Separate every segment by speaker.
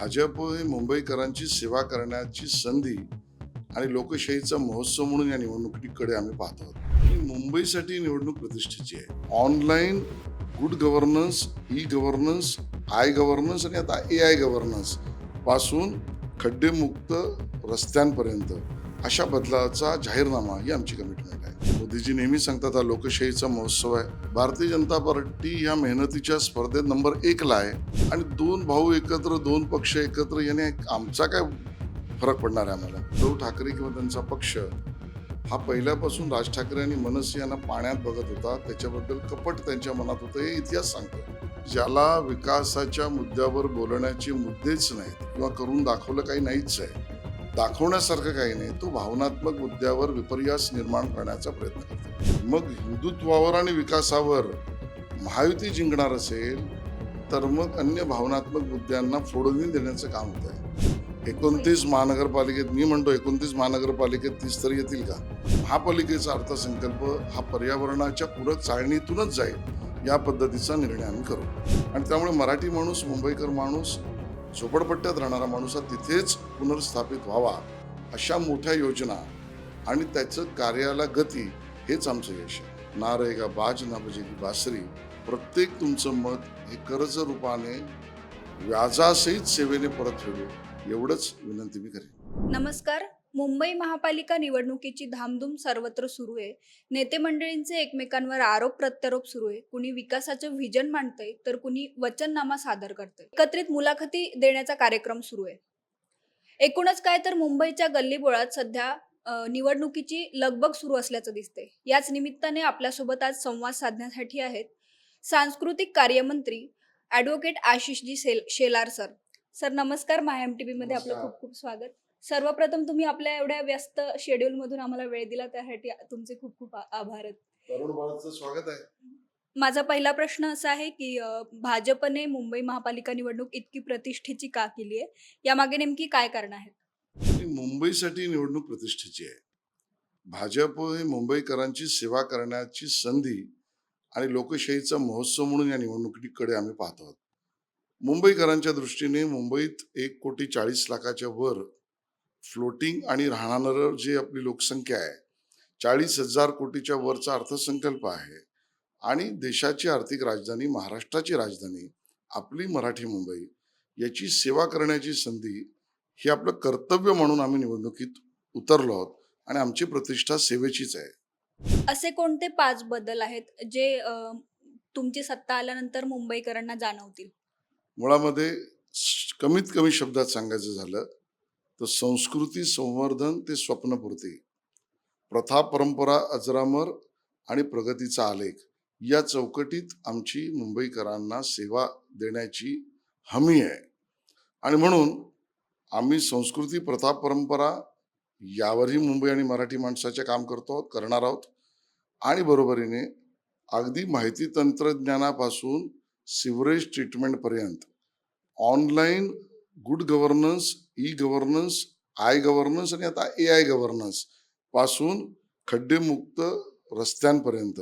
Speaker 1: भाजप हे मुंबईकरांची सेवा करण्याची संधी आणि लोकशाहीचा महोत्सव म्हणून या निवडणुकीकडे आम्ही पाहतो आहोत. ही मुंबईसाठी निवडणूक प्रतिष्ठेची आहे. Online good governance e governance I governance आणि आता ए आय गव्हर्नन्सपासून खड्डेमुक्त रस्त्यांपर्यंत अशा बदलाचा जाहीरनामा ही आमची कमिटमेंट आहे. मोदीजी नेहमी सांगतात हा लोकशाहीचा महोत्सव आहे. भारतीय जनता पार्टी या मेहनतीच्या स्पर्धेत नंबर एकला आहे आणि दोन भाऊ एकत्र दोन पक्ष एकत्र याने आमचा काय फरक पडणार आहे आम्हाला? उद्धव ठाकरे किंवा त्यांचा पक्ष हा पहिल्यापासून राज ठाकरे आणि मनसे यांना पाण्यात बघत होता. त्याच्याबद्दल कपट त्यांच्या मनात होतं हे इतिहास सांगतो. ज्याला विकासाच्या मुद्द्यावर बोलण्याचे मुद्देच नाहीत किंवा करून दाखवलं काही नाहीच आहे. दाखवण्यासारखं काही नाही. तो भावनात्मक मुद्द्यावर विपर्यास निर्माण करण्याचा प्रयत्न करतो. मग हिंदुत्वावर आणि विकासावर महायुती जिंकणार असेल तर मग अन्य भावनात्मक मुद्द्यांना फोडणी देण्याचं काम होत आहे एकोणतीस महानगरपालिकेत मी म्हणतो एकोणतीस महानगरपालिकेत तीस तरी येतील का? महापालिकेचा अर्थसंकल्प हा पर्यावरणाच्या पूरक चाळणीतूनच जाईल या पद्धतीचा निर्णय आम्ही करू. आणि त्यामुळे मराठी माणूस मुंबईकर माणूस झोपडपट्ट्यात राहणारा माणूस हा तिथेच पुनर्स्थापित व्हावा अशा मोठ्या योजना आणि त्याचं कार्याला गती हेच आमचं यश आहे. ना रहेगा बाज ना बजेगी बासरी प्रत्येक तुमचं मत हे कर्ज रूपाने व्याजासहित सेवेने परत फेडू एवढंच विनंती मी करेन.
Speaker 2: नमस्कार. मुंबई महापालिका निवडणुकीची धामधूम सर्वत्र सुरू आहे. नेते मंडळींचे एकमेकांवर आरोप प्रत्यारोप सुरू आहे. कुणी विकासाचं व्हिजन मांडतंय तर कुणी वचननामा सादर करतंय. एकत्रित मुलाखती देण्याचा कार्यक्रम सुरू आहे. एकूणच काय तर मुंबईच्या गल्लीबोळात सध्या निवडणुकीची लगबग सुरू असल्याचं दिसतंय. याच निमित्ताने आपल्यासोबत आज संवाद साधण्यासाठी आहेत सांस्कृतिक कार्यमंत्री ॲडव्होकेट आशिषजी सेल शेलार सर. सर नमस्कार. माय एम टी मध्ये आपलं. खूप खूप स्वागत. सर्वप्रथम तुम्ही आपल्या एवढ्या व्यस्त शेड्यूल मधून आम्हाला वेळ दिला त्यासाठी तुमचे खूप खूप आभार. आहेत
Speaker 1: तरुण बाळाचं स्वागत आहे.
Speaker 2: माझा पहिला प्रश्न असा आहे की भाजपने मुंबई महापालिका निवडणूक इतकी प्रतिष्ठेची का केली आहे? यामागे नेमकी काय कारण आहेत?
Speaker 1: मुंबईसाठी निवडणूक प्रतिष्ठेची आहे. भाजप हे मुंबईकरांची सेवा करण्याची संधी आणि लोकशाहीचा महोत्सव म्हणून या निवडणुकीकडे आम्ही पाहतो आहोत. मुंबईकरांच्या दृष्टीने मुंबईत एक कोटी चाळीस लाखाच्या वर फ्लोटिंग आणि राहणारं जे आपली लोकसंख्या आहे चाळीस हजार कोटीच्या वरचा अर्थसंकल्प आहे आणि देशाची आर्थिक राजधानी महाराष्ट्राची राजधानी आपली मराठी मुंबई याची सेवा करण्याची संधी हे आपलं कर्तव्य म्हणून आम्ही निवडणुकीत उतरलो आहोत आणि आमची प्रतिष्ठा सेवेचीच आहे.
Speaker 2: असे कोणते पाच बदल आहेत जे तुमची सत्ता आल्यानंतर मुंबईकरांना जाणवतील?
Speaker 1: मुळामध्ये कमीत कमी शब्दात सांगायचं झालं तर संस्कृती संवर्धन ते स्वप्नपूर्ती. प्रथा परंपरा अजरामर आणि प्रगतीचा आलेख. या चौकटीत आमची मुंबईकरांना सेवा देण्याची हमी आहे. आणि म्हणून आम्ही संस्कृती प्रथा परंपरा यावरही मुंबई आणि मराठी माणसाचे काम करतो करणार आहोत. आणि बरोबरीने अगदी माहिती तंत्रज्ञानापासून sewerage ट्रीटमेंटपर्यंत online good governance e governance I governance आणि आता ए आय गव्हर्नन्सपासून खड्डेमुक्त रस्त्यांपर्यंत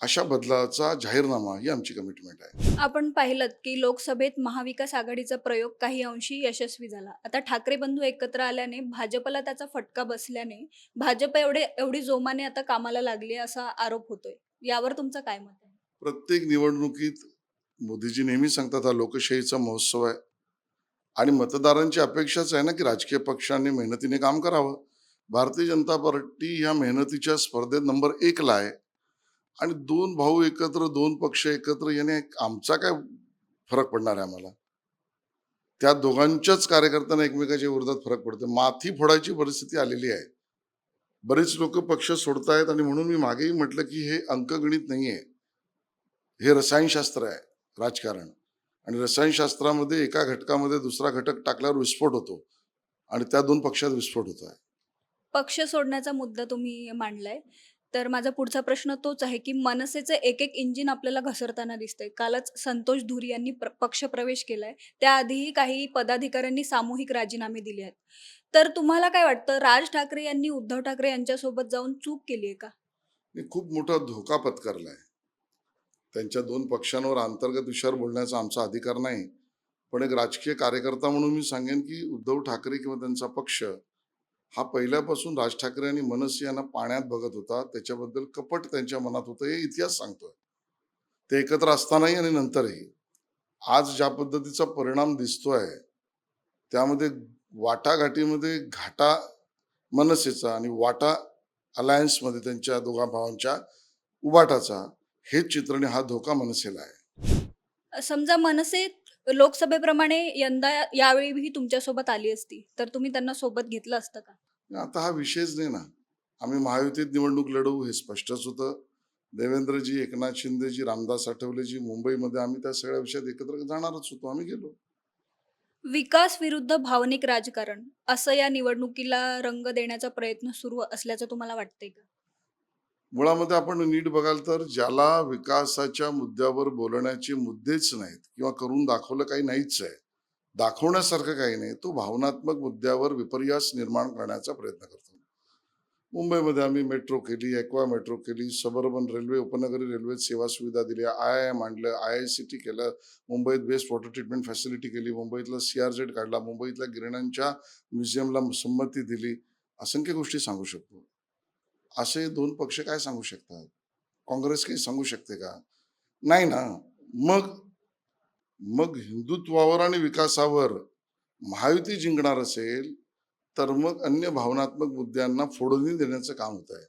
Speaker 1: अशा बदलाचा जाहीरनामा ही आमची कमिटमेंट आहे.
Speaker 2: आपण पाहिलं की लोकसभेत महाविकास आघाडीचा प्रयोग काही अंशी यशस्वी झाला. आता ठाकरे बंधू एकत्र आल्याने भाजपला त्याचा फटका बसल्याने भाजप एवढे एवढी जोमाने आता कामाला लागली असा आरोप होतोय. यावर तुमचं काय मत आहे?
Speaker 1: प्रत्येक निवडणुकीत मोदीजी नेहमी सांगतात हा लोकशाहीचा महोत्सव आहे. आणि मतदारांची अपेक्षाच आहे ना की राजकीय पक्षांनी मेहनतीने काम करावं. भारतीय जनता पार्टी ह्या मेहनतीच्या स्पर्धेत नंबर एकला आहे. आणि दोन भाऊ एकत्र दोन पक्ष एकत्र याने आमचा काय फरक पडणार आहे आम्हाला? त्या दोघांच्याच कार्यकर्त्यांना एकमेकाच्या विरोधात फरक पडतो माथी फोडायची परिस्थिती आलेली आहे. बरेच लोक पक्ष सोडतायत आणि म्हणून मी मागेही म्हटलं की हे अंकगणित नाही आहे हे रसायनशास्त्र आहे राजकारण. आणि रसायनशास्त्रामध्ये एका घटकामध्ये दुसरा घटक टाकल्यावर विस्फोट होतो. आणि त्या दोन पक्षात विस्फोट होत आहे.
Speaker 2: पक्ष सोडण्याचा मुद्दा तुम्ही मांडलाय. तर माझा पुढचा प्रश्न तोच आहे की मनसेचे एक एक इंजिन आपल्याला घसरताना दिसतंय. कालच संतोष धुरी यांनी प्र- पक्ष प्रवेश केलाय. त्याआधीही काही पदाधिकाऱ्यांनी सामूहिक राजीनामे दिले आहेत. तर तुम्हाला काय वाटतं? राज ठाकरे यांनी उद्धव ठाकरे यांच्यासोबत जाऊन चूक केली आहे का?
Speaker 1: मी खूप मोठा धोका पत्करलाय. त्यांच्या दोन पक्षांवर अंतर्गत विषयावर बोलण्याचा आमचा अधिकार नाही. पण एक राजकीय कार्यकर्ता म्हणून मी सांगेन की उद्धव ठाकरे किंवा त्यांचा पक्ष हा पहिल्यापासून राज ठाकरे आणि मनसे यांना पाण्यात बघत होता. त्याच्याबद्दल कपट त्यांच्या मनात होतं हे इतिहास सांगतोय. ते एकत्र असतानाही आणि नंतरही. आज ज्या पद्धतीचा परिणाम दिसतोय त्यामध्ये वाटाघाटीमध्ये घाटा मनसेचा आणि वाटा अलायन्समध्ये त्यांच्या दोघा भावांच्या उबाटाचा हे चित्रण हा धोका मनसेला आहे.
Speaker 2: समजा मनसे लोकसभेप्रमाणे यंदा यावेळीही तुमच्यासोबत आली असती तर तुम्ही त्यांना सोबत घेतलं असतं का?
Speaker 1: आता हा विषयच नाही ना. आम्ही महायुतीत निवडणूक लढवू हे स्पष्टच होतं. देवेंद्रजी एकनाथ शिंदेजी रामदास आठवलेजी मुंबईमध्ये आम्ही त्या सगळ्या विषयात एकत्र जाणारच होतो आम्ही गेलो.
Speaker 2: विकास विरुद्ध भावनिक राजकारण असं या निवडणुकीला रंग देण्याचा प्रयत्न सुरू असल्याचं तुम्हाला वाटतंय का?
Speaker 1: मुळामध्ये आपण नीट बघाल तर ज्याला विकासाच्या मुद्द्यावर बोलण्याचे मुद्देच नाहीत किंवा करून दाखवलं काही नाहीच आहे दाखवण्यासारखं काही नाही तो भावनात्मक मुद्द्यावर विपर्यास निर्माण करण्याचा प्रयत्न करतो. मुंबईमध्ये आम्ही मेट्रो केली एक्वा मेट्रो केली सबर्बन रेल्वे उपनगरी रेल्वेत सेवा सुविधा दिल्या आय आय एम आणलं आय आय सी टी केलं मुंबईत बेस्ट वॉटर ट्रीटमेंट फॅसिलिटी केली मुंबईतला सी आर झेड काढला मुंबईतल्या गिरण्यांच्या म्युझियमला संमती दिली असंख्य गोष्टी सांगू शकतो. असे दोन पक्ष काय सांगू शकतात? काँग्रेस काही सांगू शकते का? नाही ना. मग मग हिंदुत्वावर आणि विकासावर महायुती जिंकणार असेल तर मग अन्य भावनात्मक मुद्द्यांना फोडणी देण्याचं काम होत आहे.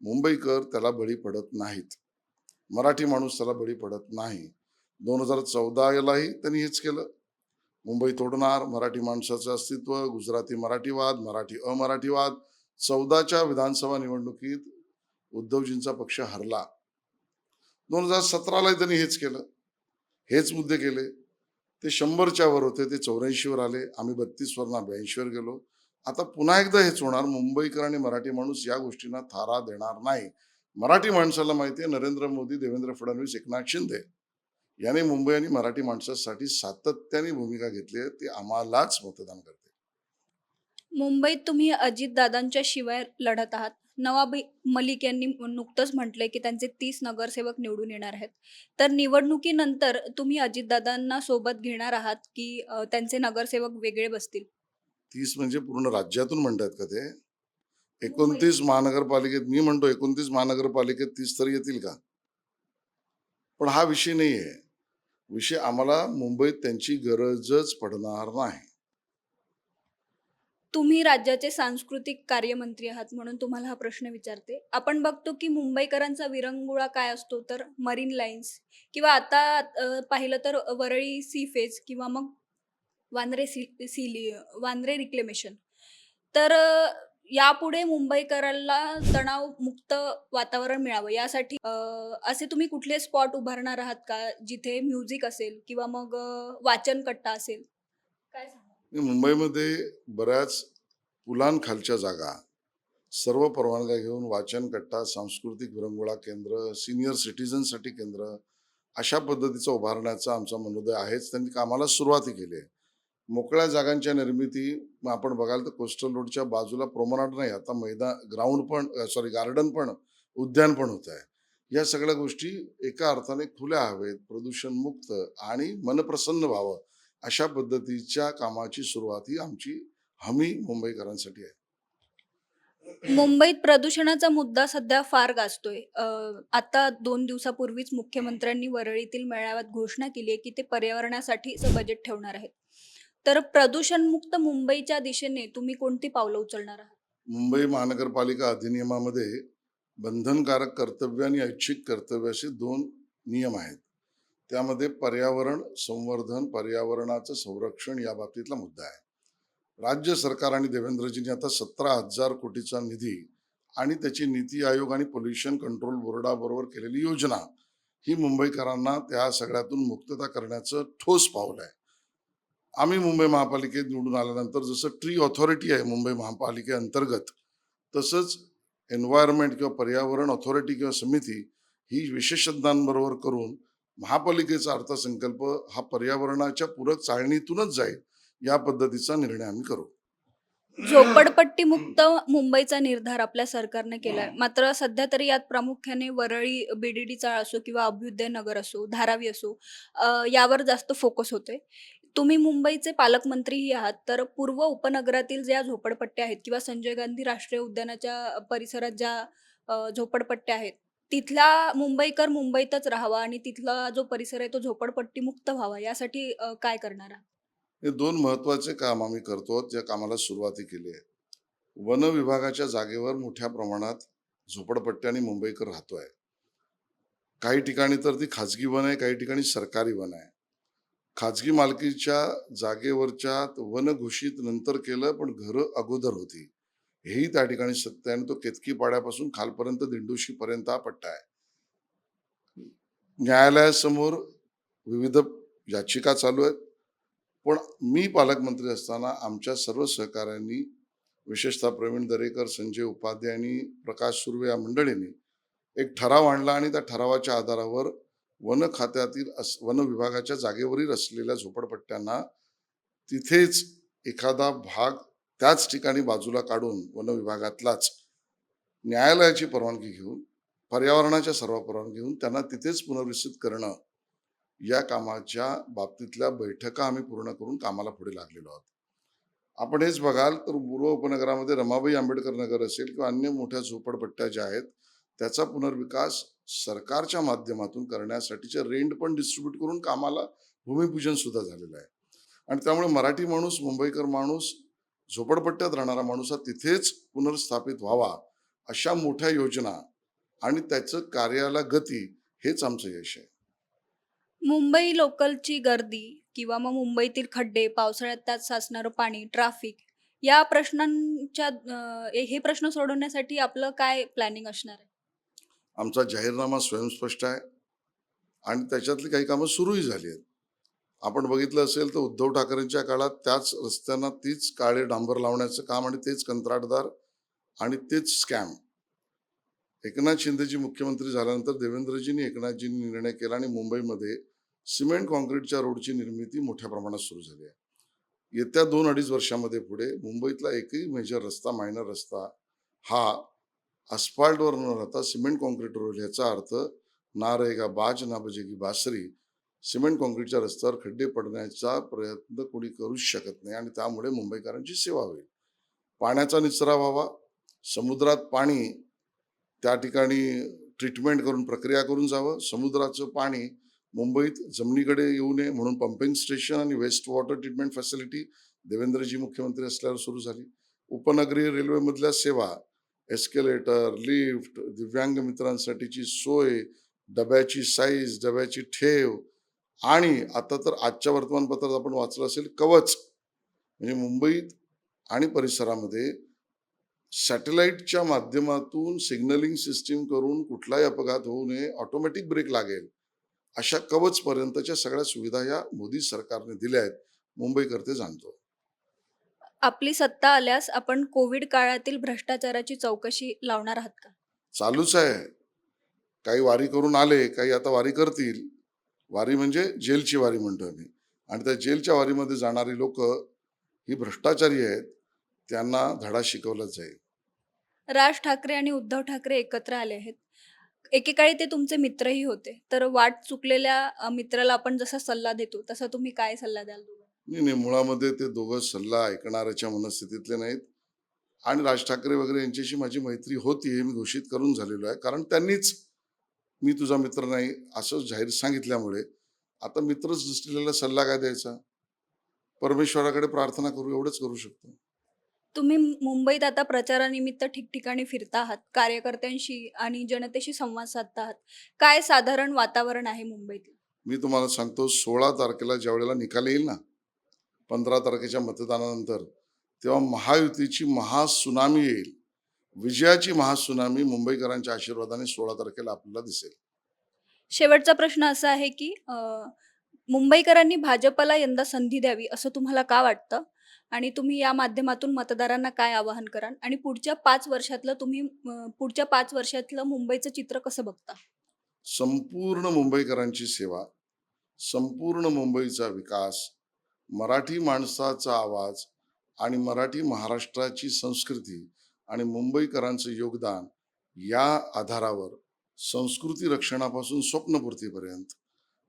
Speaker 1: मुंबईकर त्याला बळी पडत नाहीत. मराठी माणूस त्याला बळी पडत नाही. दोन हजार चौदालाही त्यांनी हेच केलं. मुंबई तोडणार मराठी माणसाचं अस्तित्व गुजराती मराठीवाद मराठी अमराठीवाद चौदाच्या विधानसभा निवडणुकीत उद्धवजींचा पक्ष हरला. दोन हजार सतरालाही त्यांनी हेच केलं. हेच मुद्दे केले. ते शंभरच्या वर होते ते चौऱ्याऐंशीवर आले. आम्ही बत्तीसवर ब्याऐंशीवर गेलो. आता पुन्हा एकदा हेच होणार. मुंबईकर आणि मराठी माणूस या गोष्टींना थारा देणार नाही. मराठी माणसाला माहिती आहे नरेंद्र मोदी देवेंद्र फडणवीस एकनाथ शिंदे यांनी मुंबई आणि मराठी माणसासाठी सातत्याने भूमिका घेतली आहे. ते आम्हालाच मतदान करते.
Speaker 2: मुंबईत तुम्ही अजितदादांच्या शिवाय लढत आहात. नवाब मलिक यांनी नुकतंच म्हटलंय की त्यांचे तीस नगरसेवक निवडून येणार आहेत. तर निवडणुकीनंतर तुम्ही अजितदादांना सोबत घेणार आहात की अ, त्यांचे नगरसेवक वेगळे बसतील?
Speaker 1: तीस म्हणजे पूर्ण राज्यातून म्हणतात का ते? एकोणतीस महानगरपालिकेत मी म्हणतो एकोणतीस महानगरपालिकेत तीस तरी येतील का? पण हा विषय नाही आहे विषय आम्हाला मुंबईत त्यांची गरजच पडणार नाही.
Speaker 2: तुम्ही राज्याचे सांस्कृतिक कार्यमंत्री आहात म्हणून तुम्हाला हा प्रश्न विचारते. आपण बघतो की मुंबईकरांचा विरंगुळा काय असतो? तर मरीन लाईन्स किंवा आता पाहिलं तर वरळी सी फेज किंवा मग वांद्रे सी सीली वांद्रे रिक्लेमेशन तर यापुढे मुंबईकरांना तणावमुक्त वातावरण मिळावं. यासाठी असे तुम्ही कुठले स्पॉट उभारणार आहात का? जिथे म्युझिक असेल किंवा मग वाचन कट्टा असेल? काय सांग
Speaker 1: मुंबईमध्ये बऱ्याच पुलांखालच्या जागा सर्व परवानग्या घेऊन वाचन कट्टा सांस्कृतिक विरंगुळा केंद्र सिनियर सिटीजनसाठी केंद्र अशा पद्धतीचं उभारण्याचा आमचा मनोदय आहेच. त्यांनी कामाला सुरुवातही केली आहे. मोकळ्या जागांच्या निर्मिती आपण बघाल तर कोस्टल रोडच्या बाजूला प्रोमनाट नाही आता मैदान ग्राउंड पण सॉरी गार्डन पण उद्यान पण होत आहे. या सगळ्या गोष्टी एका अर्थाने खुल्या हवेत प्रदूषणमुक्त आणि मनप्रसन्न व्हावं. अशा पद्धतीच्या कामाची सुरुवात ही आमची हमी मुंबईकरांसाठी आहे.
Speaker 2: मुंबईत प्रदूषणाचा मुद्दा सध्या फार गाजतोय. आता दोन दिवसापूर्वीच मुख्यमंत्र्यांनी वरळीतील मेळाव्यात घोषणा केली आहे की ते पर्यावरणासाठी बजेट ठेवणार आहेत. तर प्रदूषणमुक्त मुंबईच्या दिशेने तुम्ही कोणती पावलं उचलणार आहात?
Speaker 1: मुंबई महानगरपालिका अधिनियमामध्ये बंधनकारक कर्तव्य आणि ऐच्छिक कर्तव्य असे दोन नियम आहेत. त्यामध्ये पर्यावरण संवर्धन पर्यावरणाचं संरक्षण या बाबतीतला मुद्दा आहे. राज्य सरकार आणि देवेंद्रजींनी आता सतरा हजार कोटीचा निधी आणि त्याची नीती आयोग आणि पोल्युशन कंट्रोल बोर्डाबरोबर केलेली योजना ही मुंबईकरांना त्या सगळ्यातून मुक्तता करण्याचं ठोस पाऊल आहे. आम्ही मुंबई महापालिकेत निवडून आल्यानंतर जसं ट्री ऑथॉरिटी आहे मुंबई महापालिकेअंतर्गत तसंच एन्व्हायरमेंट किंवा पर्यावरण ऑथॉरिटी किंवा समिती ही विशेषज्ञांबरोबर करून महापालिकेचा अर्थसंकल्प हा पर्यावरणाच्या पूरक चाळणीतूनच जाईल या पद्धतीचा निर्णय आम्ही करू.
Speaker 2: झोपडपट्टी मुक्त मुंबईचा निर्धार आपल्या सरकारने केलाय. मात्र सध्या तरी यात प्रामुख्याने वरळी बीडीडी चाळ असो किंवा अभ्युदय नगर असो धारावी असो यावर जास्त फोकस होतोय. तुम्ही मुंबईचे पालकमंत्रीही आहात तर पूर्व उपनगरातील ज्या झोपडपट्ट्या आहेत किंवा संजय गांधी राष्ट्रीय उद्यानाच्या परिसरात ज्या झोपडपट्ट्या आहेत तिथला मुंबईकर मुंबईतच राहावा आणि तिथला जो परिसर आहे तो झोपडपट्टी मुक्त व्हावा यासाठी अ, काय करणार आहात?
Speaker 1: हे दोन महत्त्वाचे काम आम्ही करतो ज्या कामाला सुरुवाती केली आहे. वन विभागाच्या जागेवर मोठ्या प्रमाणात झोपडपट्ट्या आणि मुंबईकर राहतोय काही ठिकाणी तर ती खाजगी वन आहे काही ठिकाणी सरकारी वन आहे. खाजगी मालकीच्या जागेवरच्या वन घोषित नंतर केलं पण घरं अगोदर होती. हेही त्या ठिकाणी सत्य आहे आणि तो केतकी पाड्यापासून खालपर्यंत दिंडोशी पर्यंत हा पट्टा आहे. न्यायालयासमोर विविध याचिका चालू आहेत. पण मी पालकमंत्री असताना आमच्या सर्व सहकाऱ्यांनी विशेषतः प्रवीण दरेकर संजय उपाध्याय आणि प्रकाश सुर्वे या मंडळींनी एक ठराव आणला आणि त्या ठरावाच्या आधारावर वन खात्यातील अस वन विभागाच्या जागेवरील असलेल्या झोपडपट्ट्यांना तिथेच एखादा भाग त्याच ठिकाणी बाजूला काढून वन विभागातलाच न्यायालयाची परवानगी घेऊन पर्यावरणाच्या सर्व परवानगी घेऊन त्यांना तिथेच पुनर्विसित करणं या कामाच्या बाबतीतल्या बैठका आम्ही पूर्ण करून कामाला पुढे लागलेलो आहोत. आपण हेच बघाल तर पूर्व उपनगरामध्ये रमाबाई आंबेडकर नगर असेल किंवा अन्य मोठ्या झोपडपट्ट्या ज्या आहेत त्याचा पुनर्विकास सरकारच्या माध्यमातून करण्यासाठीचे रेंट पण डिस्ट्रीब्यूट करून कामाला भूमिपूजन सुद्धा झालेलं आहे. आणि त्यामुळे मराठी माणूस मुंबईकर माणूस झोपडपट्ट्यात राहणारा माणूस हा तिथेच पुनर्स्थापित व्हावा अशा मोठ्या योजना आणि त्याचं कार्याला गती हेच आमचं यश आहे.
Speaker 2: मुंबई लोकलची गर्दी किंवा मग मुंबईतील खड्डे पावसाळ्यात त्यात साचणारं पाणी ट्रॅफिक या प्रश्नांच्या अ, हे प्रश्न सोडवण्यासाठी आपलं काय प्लॅनिंग असणार आहे?
Speaker 1: आमचा जाहीरनामा स्वयंस्पष्ट आहे आणि त्याच्यातली काही कामं सुरूही झाली आहेत. आपण बघितलं असेल तर उद्धव ठाकरेंच्या काळात त्याच रस्त्यांना तीच काळे डांबर लावण्याचं काम आणि तेच कंत्राटदार आणि तेच स्कॅम. एकनाथ शिंदेजी मुख्यमंत्री झाल्यानंतर देवेंद्रजींनी एकनाथजींनी निर्णय केला आणि मुंबईमध्ये सिमेंट कॉन्क्रीटच्या रोडची निर्मिती मोठ्या प्रमाणात सुरू झाली आहे. येत्या दोन अडीच वर्षामध्ये पुढे मुंबईतला एकही मेजर रस्ता मायनर रस्ता हा अस्फाल्टवर न राहता सिमेंट कॉन्क्रीटवर होईल याचा अर्थ ना रहेगा बाज ना बजेगी बासरी सिमेंट कॉन्क्रीटच्या रस्त्यावर खड्डे पडण्याचा प्रयत्न कोणी करूच शकत नाही आणि त्यामुळे मुंबईकरांची सेवा होईल. पाण्याचा निचरा व्हावा समुद्रात पाणी त्या ठिकाणी ट्रीटमेंट करून प्रक्रिया करून जावं समुद्राचं पाणी मुंबईत जमिनीकडे येऊ नये म्हणून पंपिंग स्टेशन आणि waste water treatment facility Devendraji मुख्यमंत्री असल्यावर सुरू झाली. उपनगरीय रेल्वेमधल्या सेवा एस्केलेटर लिफ्ट दिव्यांग मित्रांसाठीची सोय डब्याची साईज डब्याची ठेव आणि आता तर आजच्या वर्तमानपत्रात आपण वाचलं असेल कवच. म्हणजे मुंबईत आणि परिसरामध्ये सॅटेलाईटच्या माध्यमातून सिग्नलिंग सिस्टीम करून कुठलाही अपघात होऊ नये ऑटोमॅटिक ब्रेक लागेल. अशा कवच पर्यंतच्या सगळ्या सुविधा या मोदी सरकारने दिल्या आहेत. मुंबईकरते जाणतो.
Speaker 2: आपली सत्ता आल्यास आपण कोविड काळातील भ्रष्टाचाराची चौकशी लावणार आहात का?
Speaker 1: चालूच आहे. काही वारी करून आले काही आता वारी करतील. वारी म्हणजे जेलची वारी म्हणतो आम्ही. आणि त्या जेलच्या वारीमध्ये जाणारी लोक ही भ्रष्टाचारी आहेत त्यांना धडा शिकवलाच जाईल.
Speaker 2: राज ठाकरे आणि उद्धव ठाकरे एकत्र आले आहेत. एकेकाळी ते तुमचे मित्रही होते. तर वाट चुकलेल्या मित्राला आपण जसा सल्ला देतो तसा तुम्ही काय सल्ला द्याल?
Speaker 1: नाही नाही मुळामध्ये ते दोघं सल्ला ऐकणाऱ्याच्या मनस्थितीतले नाहीत. आणि राज ठाकरे वगैरे यांच्याशी माझी मैत्री होती हे मी घोषित करून झालेलो आहे. कारण त्यांनीच मी तुझा मित्र नाही असं जाहीर सांगितल्यामुळे. आता मित्रच नसलेल्याला सल्ला काय द्यायचा? परमेश्वराकडे प्रार्थना करू एवढंच करू शकतो.
Speaker 2: तुम्ही मुंबईत आता प्रचारानिमित्त ठिकठिकाणी फिरता आहात कार्यकर्त्यांशी आणि जनतेशी संवाद साधता आहात. काय साधारण वातावरण आहे मुंबईत?
Speaker 1: मी तुम्हाला सांगतो सोळा तारखेला ज्या वेळेला निकाल येईल ना पंधरा तारखेच्या मतदानानंतर तेव्हा महायुतीची महासुनामी येईल. विजयाची महासुनामी मुंबईकरांच्या आशीर्वादाने सोळा तारखेला आपल्याला दिसेल.
Speaker 2: शेवटचा प्रश्न असा आहे की अ, मुंबईकरांनी भाजपला यंदा संधी द्यावी असं तुम्हाला का वाटतं? आणि तुम्ही या माध्यमातून मतदारांना काय आवाहन कराल? आणि पुढच्या पाच वर्षातलं तुम्ही अ, पुढच्या पाच वर्षातलं मुंबईचं चित्र कसं बघता?
Speaker 1: संपूर्ण मुंबईकरांची सेवा संपूर्ण मुंबईचा विकास मराठी माणसाचा आवाज आणि मराठी महाराष्ट्राची संस्कृती आणि मुंबईकरांचं योगदान या आधारावर संस्कृती रक्षणापासून स्वप्नपूर्तीपर्यंत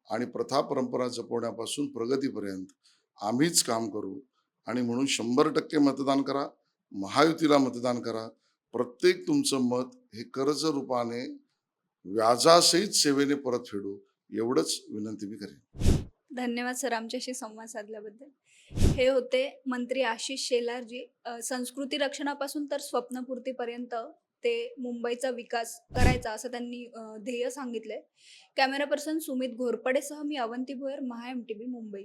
Speaker 1: आणि प्रथा परंपरा जपवण्यापासून प्रगतीपर्यंत आम्हीच काम करू आणि म्हणून शंभर टक्के मतदान करा महायुतीला मतदान करा. प्रत्येक तुमचं मत हे कर्ज रूपाने व्याजासहित सेवेने परत फेडू एवढंच विनंती मी करेन.
Speaker 2: धन्यवाद सर आमच्याशी संवाद साधल्याबद्दल. हे होते मंत्री आशिष शेलारजी. संस्कृती रक्षणापासून तर स्वप्नपूर्तीपर्यंत ते मुंबईचा विकास करायचा असं त्यांनी ध्येय सांगितलंय. कॅमेरा पर्सन सुमित घोरपडेसह मी अवंती भोयर महा एम टी मुंबई.